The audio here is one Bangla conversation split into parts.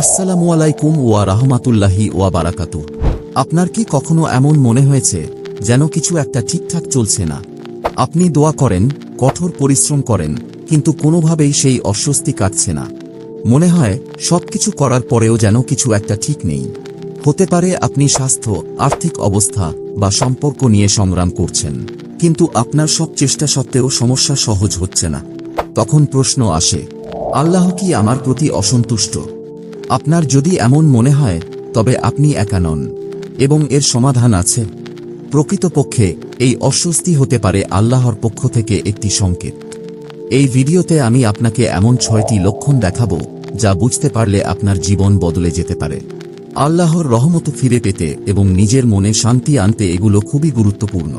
আসসালামু আলাইকুম ওয়া রাহমাতুল্লাহি ওয়া বারাকাতু। আপনার কি কখনো এমন মনে হয়েছে যেন কিছু একটা ঠিকঠাক চলছে না? আপনি দোয়া করেন, কঠোর পরিশ্রম করেন, কিন্তু কোনোভাবেই সেই অস্বস্তি কাটছে না। মনে হয়, সবকিছু করার পরেও যেন কিছু একটা ঠিক নেই। হতে পারে আপনি স্বাস্থ্য, আর্থিক অবস্থা বা সম্পর্ক নিয়ে সংগ্রাম করছেন, কিন্তু আপনার সব চেষ্টা সত্ত্বেও সমস্যা সহজ হচ্ছে না। তখন প্রশ্ন আসে, আল্লাহ কি আমার প্রতি অসন্তুষ্ট? আপনার যদি এমন মনে হয়, তবে আপনি একা নন, এবং এর সমাধান আছে। প্রকৃতপক্ষে, এই অস্বস্তি হতে পারে আল্লাহর পক্ষ থেকে একটি সংকেত। এই ভিডিওতে আমি আপনাকে এমন ছয়টি লক্ষণ দেখাব, যা বুঝতে পারলে আপনার জীবন বদলে যেতে পারে। আল্লাহর রহমত ফিরে পেতে এবং নিজের মনে শান্তি আনতে এগুলো খুবই গুরুত্বপূর্ণ।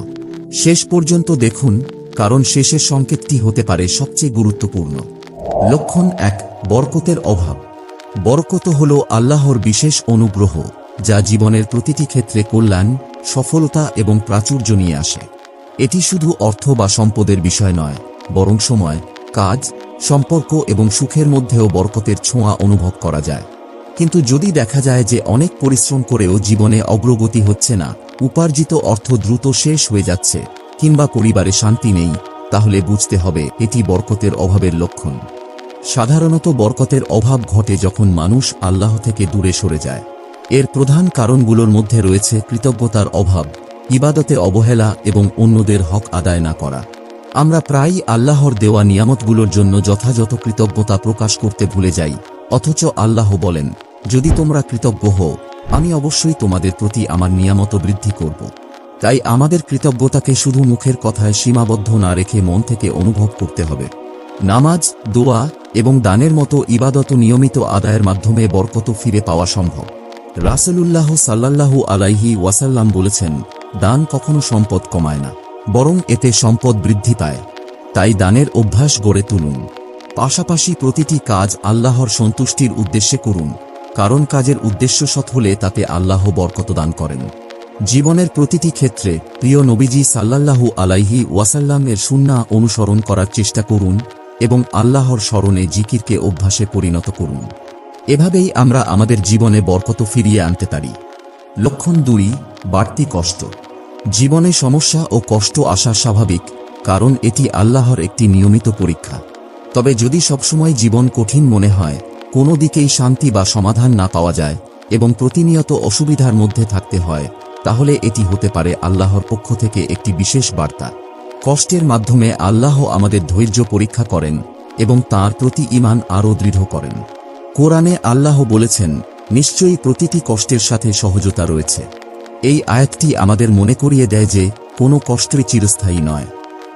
শেষ পর্যন্ত দেখুন, কারণ শেষের সংকেতটি হতে পারে সবচেয়ে গুরুত্বপূর্ণ। লক্ষণ এক, বরকতের অভাব। বরকত হল আল্লাহর বিশেষ অনুগ্রহ, যা জীবনের প্রতিটি ক্ষেত্রে কল্যাণ, সফলতা এবং প্রাচুর্য নিয়ে আসে। এটি শুধু অর্থ বা সম্পদের বিষয় নয়, বরং সময়, কাজ, সম্পর্ক এবং সুখের মধ্যেও বরকতের ছোঁয়া অনুভব করা যায়। কিন্তু যদি দেখা যায় যে অনেক পরিশ্রম করেও জীবনে অগ্রগতি হচ্ছে না, উপার্জিত অর্থ দ্রুত শেষ হয়ে যাচ্ছে, কিংবা পরিবারে শান্তি নেই, তাহলে বুঝতে হবে এটি বরকতের অভাবের লক্ষণ। সাধারণত বরকতের অভাব ঘটে যখন মানুষ আল্লাহ থেকে দূরে সরে যায়। এর প্রধান কারণগুলোর মধ্যে রয়েছে কৃতজ্ঞতার অভাব, ইবাদতে অবহেলা এবং অন্যদের হক আদায় না করা। আমরা প্রায়ই আল্লাহর দেওয়া নিয়ামতগুলোর জন্য যথাযথ কৃতজ্ঞতা প্রকাশ করতে ভুলে যাই, অথচ আল্লাহ বলেন, যদি তোমরা কৃতজ্ঞ হও, আমি অবশ্যই তোমাদের প্রতি আমার নিয়ামত বৃদ্ধি করব। তাই আমাদের কৃতজ্ঞতাকে শুধু মুখের কথায় সীমাবদ্ধ না রেখে মন থেকে অনুভব করতে হবে। নামাজ, দোয়া এবং দানের মতো ইবাদত নিয়মিত আদায়ের মাধ্যমে বরকত ফিরে পাওয়া সম্ভব। রাসেলুল্লাহ সাল্লাল্লাহু আলাইহি ওয়াসাল্লাম বলেছেন, দান কখনো সম্পদ কমায় না, বরং এতে সম্পদ বৃদ্ধি পায়। তাই দানের অভ্যাস গড়ে তুলুন। পাশাপাশি প্রতিটি কাজ আল্লাহর সন্তুষ্টির উদ্দেশ্যে করুন, কারণ কাজের উদ্দেশ্য সৎ হলে তাতে আল্লাহ বরকত দান করেন। জীবনের প্রতিটি ক্ষেত্রে প্রিয় নবীজি সাল্লাল্লাহু আলাইহি ওয়াসাল্লামের সুন্না অনুসরণ করার চেষ্টা করুন এবং আল্লাহর স্মরণে জিকিরকে অভ্যাসে পরিণত করুন। এভাবেই আমরা আমাদের জীবনে বরকত ফিরিয়ে আনতে পারি। লক্ষণ দুই, বাড়তি কষ্ট। জীবনে সমস্যা ও কষ্ট আসা স্বাভাবিক, কারণ এটি আল্লাহর একটি নিয়মিত পরীক্ষা। তবে যদি সবসময় জীবন কঠিন মনে হয়, কোনো দিকেই শান্তি বা সমাধান না পাওয়া যায় এবং প্রতিনিয়ত অসুবিধার মধ্যে থাকতে হয়, তাহলে এটি হতে পারে আল্লাহর পক্ষ থেকে একটি বিশেষ বার্তা। কষ্টের মাধ্যমে আল্লাহ আমাদের ধৈর্য পরীক্ষা করেন এবং তার প্রতি ইমান আরও দৃঢ় করেন। কোরআনে আল্লাহ বলেছেন, নিশ্চয়ই প্রতিটি কষ্টের সাথে সহজতা রয়েছে। এই আয়াতটি আমাদের মনে করিয়ে দেয় যে, কোনো কষ্টই চিরস্থায়ী নয়।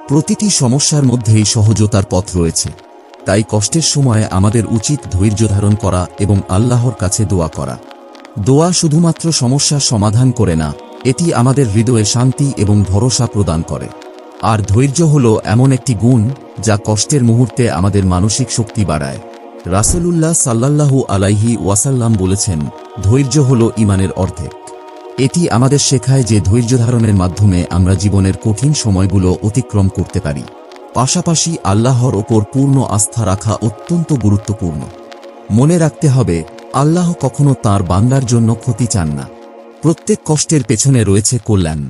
প্রতিটি সমস্যার মধ্যেই সহজতার পথ রয়েছে। তাই কষ্টের সময় আমাদের উচিত ধৈর্য ধারণ করা এবং আল্লাহর কাছে দোয়া করা। দোয়া শুধুমাত্র সমস্যার সমাধান করে না, এটি আমাদের হৃদয়ে শান্তি এবং ভরসা প্রদান করে। আর ধৈর্য হল এমন একটি গুণ যা কষ্টের মুহূর্তে আমাদের মানসিক শক্তি বাড়ায়। রাসেলুল্লাহ সাল্লাল্লাহু আলাইহি ওয়াসাল্লাম বলেছেন, ধৈর্য হল ইমানের অর্ধেক। এটি আমাদের শেখায় যে ধৈর্য ধারণের মাধ্যমে আমরা জীবনের কঠিন সময়গুলো অতিক্রম করতে পারি। পাশাপাশি আল্লাহর ওপর পূর্ণ আস্থা রাখা অত্যন্ত গুরুত্বপূর্ণ। মনে রাখতে হবে, আল্লাহ কখনো তার বান্দার জন্য ক্ষতি চান না। প্রত্যেক কষ্টের পেছনে রয়েছে কল্যাণ।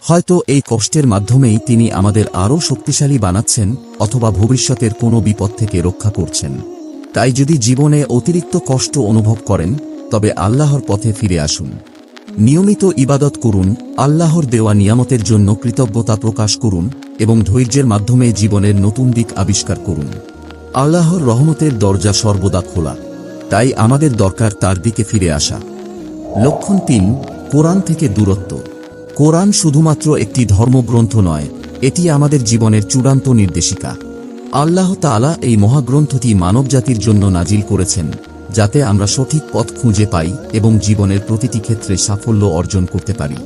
হয়তো এই কষ্টের মাধ্যমেই তিনি আমাদের আরও শক্তিশালী বানাচ্ছেন অথবা ভবিষ্যতের কোনো বিপদ থেকে রক্ষা করছেন। তাই যদি জীবনে অতিরিক্ত কষ্ট অনুভব করেন, তবে আল্লাহর পথে ফিরে আসুন। নিয়মিত ইবাদত করুন, আল্লাহর দেওয়া নিয়ামতের জন্য কৃতজ্ঞতা প্রকাশ করুন এবং ধৈর্যের মাধ্যমে জীবনের নতুন দিক আবিষ্কার করুন। আল্লাহর রহমতের দরজা সর্বদা খোলা। তাই আমাদের দরকার তার দিকে ফিরে আসা। লক্ষণ তিন, কোরআন থেকে দূরত্ব। কোরআন শুধুমাত্র একটি ধর্মগ্রন্থ নয়, এটি আমাদের জীবনের চূড়ান্ত নির্দেশিকা। আল্লাহ তাআলা এই মহাগ্রন্থটি মানবজাতির জন্য নাজিল করেছেন, যাতে আমরা সঠিক পথ খুঁজে পাই এবং জীবনের প্রতিটি ক্ষেত্রে সাফল্য অর্জন করতে পারি।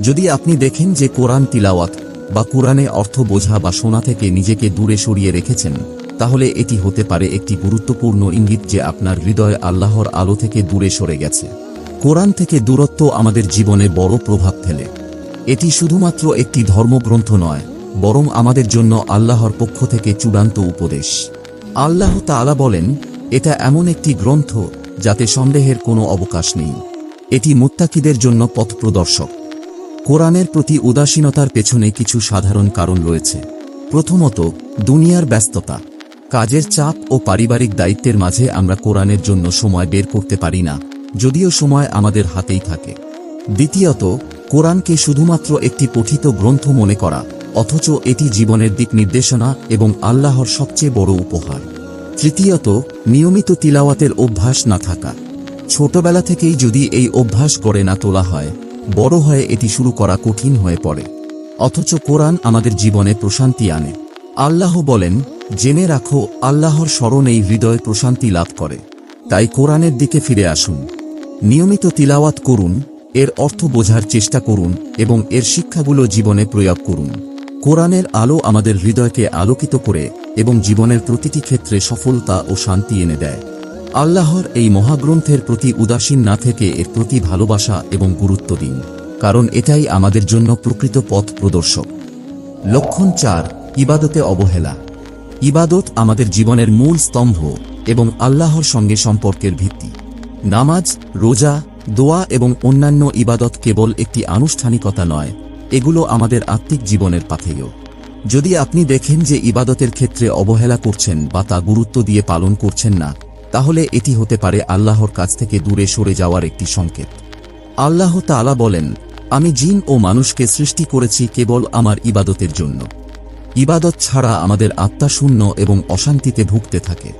যদি আপনি দেখেন যে কোরআন তিলাওয়াত বা কোরআনে অর্থ বোঝা বা শোনা থেকে নিজেকে দূরে সরিয়ে রেখেছেন, তাহলে এটি হতে পারে একটি গুরুত্বপূর্ণ ইঙ্গিত যে আপনার হৃদয় আল্লাহর আলো থেকে দূরে সরে গেছে। কোরআন থেকে দূরত্ব আমাদের জীবনে বড় প্রভাব ফেলে। এটি শুধুমাত্র একটি ধর্মগ্রন্থ নয়, বরং আমাদের জন্য আল্লাহর পক্ষ থেকে চূড়ান্ত উপদেশ। আল্লাহ তাআলা বলেন, এটা এমন একটি গ্রন্থ যাতে সন্দেহের কোনো অবকাশ নেই। এটি মুত্তাকিদের জন্য পথ প্রদর্শক। কোরআনের প্রতি উদাসীনতার পেছনে কিছু সাধারণ কারণ রয়েছে। প্রথমত, দুনিয়ার ব্যস্ততা। কাজের চাপ ও পারিবারিক দায়িত্বের মাঝে আমরা কোরআনের জন্য সময় বের করতে পারি না। যদিও সময় আমাদের হাতেই থাকে। দ্বিতীয়ত, কোরআনকে শুধুমাত্র একটি পঠিত গ্রন্থ মনে করা, অথচ এটি জীবনের দিক নির্দেশনা এবং আল্লাহর সবচেয়ে বড় উপহার। তৃতীয়ত, নিয়মিত তিলাওয়াতের অভ্যাস না থাকা। ছোটবেলা থেকেই যদি এই অভ্যাস গড়ে না তোলা হয়, বড় হয়ে এটি শুরু করা কঠিন হয়ে পড়ে। অথচ কোরআন আমাদের জীবনে প্রশান্তি আনে। আল্লাহ বলেন, জেনে রাখো, আল্লাহর স্মরণেই হৃদয় প্রশান্তি লাভ করে। তাই কোরআনের দিকে ফিরে আসুন। নিয়মিত তিলাওয়াত করুন, এর অর্থ বোঝার চেষ্টা করুন এবং এর শিক্ষাগুলো জীবনে প্রয়োগ করুন। কোরআনের আলো আমাদের হৃদয়কে আলোকিত করে এবং জীবনের প্রতিটি ক্ষেত্রে সফলতা ও শান্তি এনে দেয়। আল্লাহর এই মহাগ্রন্থের প্রতি উদাসীন না থেকে এর প্রতি ভালোবাসা এবং গুরুত্ব দিন, কারণ এটাই আমাদের জন্য প্রকৃত পথ প্রদর্শক। লক্ষণ চার, ইবাদতে অবহেলা। ইবাদত আমাদের জীবনের মূল স্তম্ভ এবং আল্লাহর সঙ্গে সম্পর্কের ভিত্তি। নামাজ, রোজা, দোয়া এবং অন্যান্য ইবাদত কেবল একটি আনুষ্ঠানিকতা নয়, এগুলো আমাদের আত্মিক জীবনের পাথেয়। যদি আপনি দেখেন যে ইবাদতের ক্ষেত্রে অবহেলা করছেন বা তা গুরুত্ব দিয়ে পালন করছেন না, তাহলে এটি হতে পারে আল্লাহর কাছ থেকে দূরে সরে যাওয়ার একটি সংকেত। আল্লাহ তাআলা বলেন, আমি জিন ও মানুষকে সৃষ্টি করেছি কেবল আমার ইবাদতের জন্য। ইবাদত ছাড়া আমাদের আত্মা শূন্য এবং অশান্তিতে ভুগতে থাকে।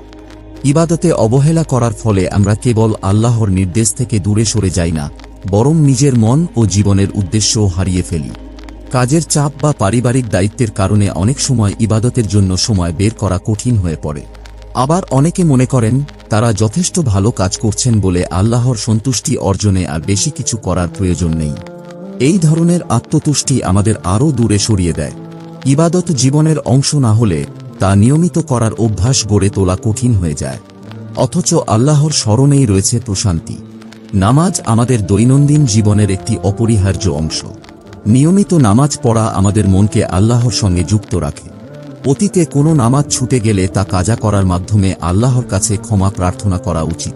ইবাদতে অবহেলা করার ফলে আমরা কেবল আল্লাহর নির্দেশ থেকে দূরে সরে যাই না, বরং নিজের মন ও জীবনের উদ্দেশ্যও হারিয়ে ফেলি। কাজের চাপ বা পারিবারিক দায়িত্বের কারণে অনেক সময় ইবাদতের জন্য সময় বের করা কঠিন হয়ে পড়ে। আবার অনেকে মনে করেন, তারা যথেষ্ট ভালো কাজ করছেন বলে আল্লাহর সন্তুষ্টি অর্জনে আর বেশি কিছু করার প্রয়োজন নেই। এই ধরনের আত্মতুষ্টি আমাদের আরও দূরে সরিয়ে দেয়। ইবাদত জীবনের অংশ না হলে তা নিয়মিত করার অভ্যাস গড়ে তোলা কঠিন হয়ে যায়। অথচ আল্লাহর স্মরণেই রয়েছে প্রশান্তি। নামাজ আমাদের দৈনন্দিন জীবনের একটি অপরিহার্য অংশ। নিয়মিত নামাজ পড়া আমাদের মনকে আল্লাহর সঙ্গে যুক্ত রাখে। অতীতে কোনো নামাজ ছুটে গেলে তা কাজা করার মাধ্যমে আল্লাহর কাছে ক্ষমা প্রার্থনা করা উচিত।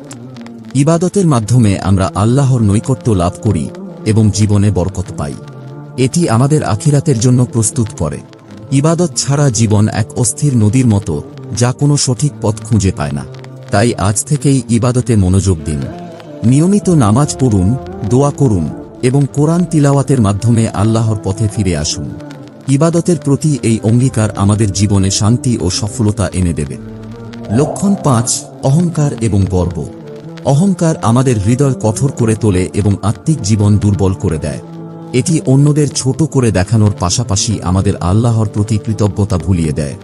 ইবাদতের মাধ্যমে আমরা আল্লাহর নৈকট্য লাভ করি এবং জীবনে বরকত পাই। এটি আমাদের আখিরাতের জন্য প্রস্তুত করে। ইবাদত ছাড়া জীবন এক অস্থির নদীর মতো, যা কোনো সঠিক পথ খুঁজে পায় না। তাই আজ থেকেই ইবাদতে মনোযোগ দিন। নিয়মিত নামাজ পড়ুন, দোয়া করুন এবং কোরআন তিলাওয়াতের মাধ্যমে আল্লাহর পথে ফিরে আসুন। ইবাদতের প্রতি এই অঙ্গীকার আমাদের জীবনে শান্তি ও সফলতা এনে দেবে। লক্ষণ পাঁচ, অহংকার এবং গর্ব। অহংকার আমাদের হৃদয় কঠোর করে তোলে এবং আত্মিক জীবন দুর্বল করে দেয়। এটি অন্যদের ছোট করে দেখানোর পাশাপাশি আমাদের আল্লাহর প্রতি কৃতজ্ঞতা ভুলিয়ে দেয়।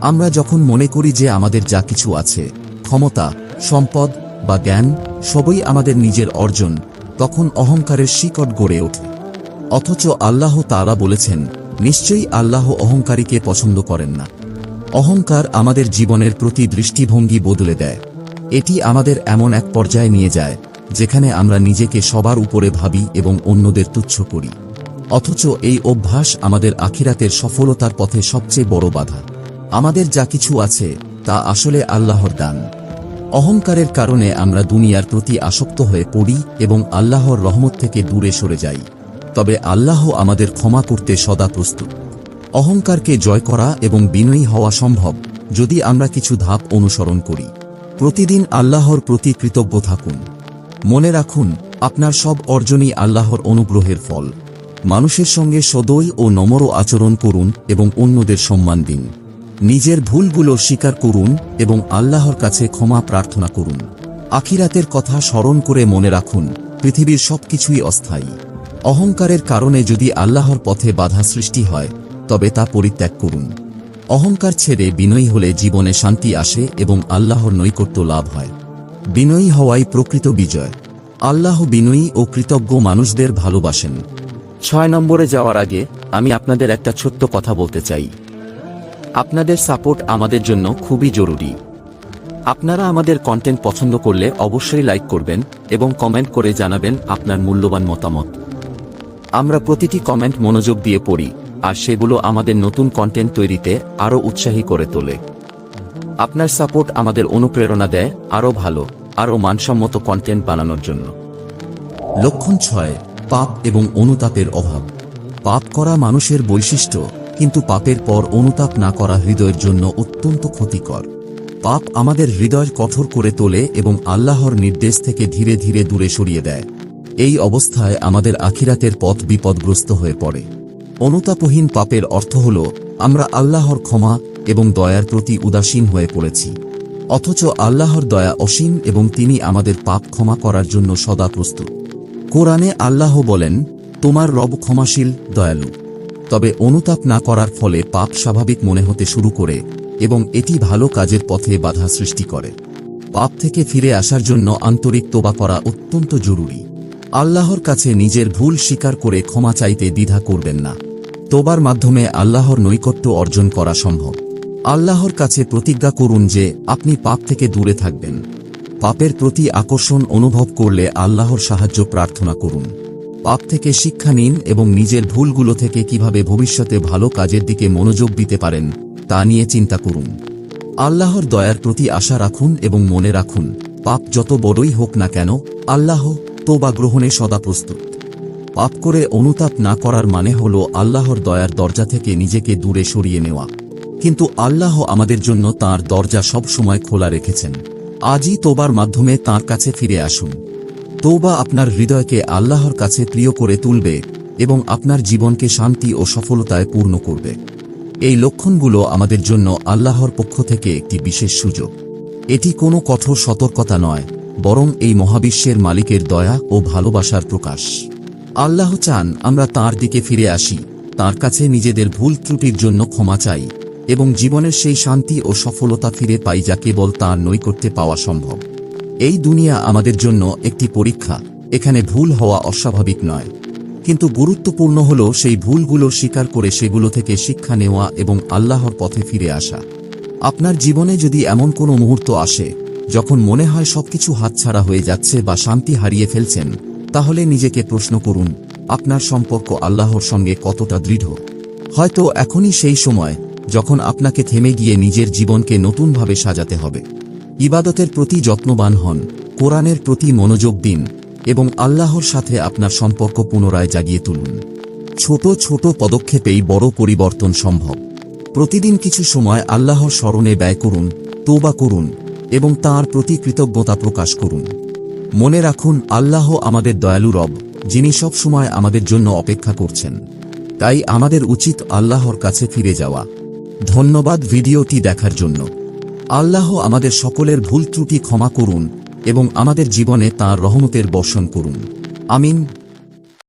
আমরা যখন মনে করি যে আমাদের যা কিছু আছে, ক্ষমতা, সম্পদ বা জ্ঞান সবই আমাদের নিজের অর্জন, তখন অহংকারের শিকট গড়ে ওঠে। অথচ আল্লাহ তারা বলেছেন, নিশ্চয়ই আল্লাহ অহংকারীকে পছন্দ করেন না। অহংকার আমাদের জীবনের প্রতি দৃষ্টিভঙ্গি বদলে দেয়। এটি আমাদের এমন এক পর্যায়ে নিয়ে যায়, যেখানে আমরা নিজেকে সবার উপরে ভাবি এবং অন্যদের তুচ্ছ করি। অথচ এই অভ্যাস আমাদের আখিরাতের সফলতার পথে সবচেয়ে বড় বাধা। আমাদের যা কিছু আছে, তা আসলে আল্লাহর দান। অহংকারের কারণে আমরা দুনিয়ার প্রতি আসক্ত হয়ে পড়ি এবং আল্লাহর রহমত থেকে দূরে সরে যাই। তবে আল্লাহ আমাদের ক্ষমা করতে সদা প্রস্তুত। অহংকারকে জয় করা এবং বিনয়ী হওয়া সম্ভব যদি আমরা কিছু ধাপ অনুসরণ করি। প্রতিদিন আল্লাহর প্রতি কৃতজ্ঞ থাকুন। মনে রাখুন, আপনার সব অর্জনই আল্লাহর অনুগ্রহের ফল। মানুষের সঙ্গে সদয় ও নম্র আচরণ করুন এবং অন্যদের সম্মান দিন। নিজের ভুলগুলো স্বীকার করুন এবং আল্লাহর কাছে ক্ষমা প্রার্থনা করুন। আখিরাতের কথা স্মরণ করে মনে রাখুন, পৃথিবীর সবকিছুই অস্থায়ী। অহংকারের কারণে যদি আল্লাহর পথে বাধা সৃষ্টি হয়, তবে তা পরিত্যাগ করুন। অহংকার ছেড়ে বিনয়ী হলে জীবনে শান্তি আসে এবং আল্লাহর নৈকট্য লাভ হয়। বিনয়ী হওয়াই প্রকৃত বিজয়। আল্লাহ বিনয়ী ও কৃতজ্ঞ মানুষদের ভালোবাসেন। ছয় নম্বরে যাওয়ার আগে আমি আপনাদের একটা ছোট্ট কথা বলতে চাই। আপনাদের সাপোর্ট আমাদের জন্য খুবই জরুরি। আপনারা আমাদের কন্টেন্ট পছন্দ করলে অবশ্যই লাইক করবেন এবং কমেন্ট করে জানাবেন আপনার মূল্যবান মতামত। আমরা প্রতিটি কমেন্ট মনোযোগ দিয়ে পড়ি, আর সেগুলো আমাদের নতুন কন্টেন্ট তৈরিতে আরও উৎসাহী করে তোলে। আপনার সাপোর্ট আমাদের অনুপ্রেরণা দেয় আরও ভালো, আরও মানসম্মত কন্টেন্ট বানানোর জন্য। লক্ষণ ছয় পাপ এবং অনুতাপের অভাব। পাপ করা মানুষের বৈশিষ্ট্য, কিন্তু পাপের পর অনুতাপ না করা হৃদয়ের জন্য অত্যন্ত ক্ষতিকর। পাপ আমাদের হৃদয় কঠোর করে তোলে এবং আল্লাহর নির্দেশ থেকে ধীরে ধীরে দূরে সরিয়ে দেয়। এই অবস্থায় আমাদের আখিরাতের পথ বিপদগ্রস্ত হয়ে পড়ে। অনুতাপহীন পাপের অর্থ হল, আমরা আল্লাহর ক্ষমা এবং দয়ার প্রতি উদাসীন হয়ে পড়েছি। অথচ আল্লাহর দয়া অসীম এবং তিনি আমাদের পাপ ক্ষমা করার জন্য সদা প্রস্তুত। কোরআনে আল্লাহ বলেন, তোমার রব ক্ষমাশীল, দয়ালু। তবে অনুতাপ না করার ফলে পাপ স্বাভাবিক মনে হতে শুরু করে এবং এটি ভালো কাজের পথে বাধা সৃষ্টি করে। পাপ থেকে ফিরে আসার জন্য আন্তরিক তোবা করা অত্যন্ত জরুরি। আল্লাহর কাছে নিজের ভুল স্বীকার করে ক্ষমা চাইতে দ্বিধা করবেন না। তোবার মাধ্যমে আল্লাহর নৈকট্য অর্জন করা সম্ভব। আল্লাহর কাছে প্রতিজ্ঞা করুন যে, আপনি পাপ থেকে দূরে থাকবেন। পাপের প্রতি আকর্ষণ অনুভব করলে আল্লাহর সাহায্য প্রার্থনা করুন। পাপ থেকে শিক্ষা নিন এবং নিজের ভুলগুলো থেকে কীভাবে ভবিষ্যতে ভালো কাজের দিকে মনোযোগ দিতে পারেন, তা নিয়ে চিন্তা করুন। আল্লাহর দয়ার প্রতি আশা রাখুন এবং মনে রাখুন, পাপ যত বড়ই হোক না কেন, আল্লাহ তোবা গ্রহণে সদা প্রস্তুত। পাপ করে অনুতাপ না করার মানে হল আল্লাহর দয়ার দরজা থেকে নিজেকে দূরে সরিয়ে নেওয়া। কিন্তু আল্লাহ আমাদের জন্য তার দরজা সব সময় খোলা রেখেছেন। আজই তোবার মাধ্যমে তার কাছে ফিরে আসুন। তোবা আপনার হৃদয়কে আল্লাহর কাছে প্রিয় করে তুলবে এবং আপনার জীবনকে শান্তি ও সফলতায় পূর্ণ করবে। এই লক্ষণগুলো আমাদের জন্য আল্লাহর পক্ষ থেকে একটি বিশেষ সুযোগ। এটি কোনো কঠোর সতর্কতা নয়, বরং এই মহাবিশ্বের মালিকের দয়া ও ভালোবাসার প্রকাশ। আল্লাহ চান আমরা তার দিকে ফিরে আসি, তার কাছে নিজেদের ভুল ত্রুটির জন্য ক্ষমা চাই এবং জীবনের সেই শান্তি ও সফলতা ফিরে পাই যা কেবল তার নৈকট্যে পাওয়া সম্ভব। এই দুনিয়া আমাদের জন্য একটি পরীক্ষা, এখানে ভুল হওয়া অস্বাভাবিক নয়। কিন্তু গুরুত্বপূর্ণ হল সেই ভুলগুলো স্বীকার করে সেগুলো থেকে শিক্ষা নেওয়া এবং আল্লাহর পথে ফিরে আসা। আপনার জীবনে যদি এমন কোনো মুহূর্ত আসে, যখন মনে হয় সবকিছু হাতছাড়া হয়ে যাচ্ছে বা শান্তি হারিয়ে ফেলছেন, তাহলে নিজেকে প্রশ্ন করুন, আপনার সম্পর্ক আল্লাহর সঙ্গে কতটা দৃঢ়? হয়তো এখনই সেই সময় যখন আপনাকে থেমে গিয়ে নিজের জীবনকে নতুনভাবে সাজাতে হবে। ইবাদতের প্রতি যত্নবান হন, কোরআনের প্রতি মনোযোগ দিন এবং আল্লাহর সাথে আপনার সম্পর্ক পুনরায় জাগিয়ে তুলুন। ছোট ছোট পদক্ষেপেই বড় পরিবর্তন সম্ভব। প্রতিদিন কিছু সময় আল্লাহর স্মরণে ব্যয় করুন তোবা করুন এবং তাঁর প্রতি কৃতজ্ঞতা প্রকাশ করুন। মনে রাখুন, আল্লাহ আমাদের দয়ালু রব, যিনি সব সময় আমাদের জন্য অপেক্ষা করছেন। তাই আমাদের উচিত আল্লাহর কাছে ফিরে যাওয়া। ধন্যবাদ ভিডিওটি দেখার জন্য। আল্লাহ আমাদের সকলের ভুল ত্রুটি ক্ষমা করুন এবং আমাদের জীবনে তাঁর রহমতের বর্ষণ করুন। আমিন।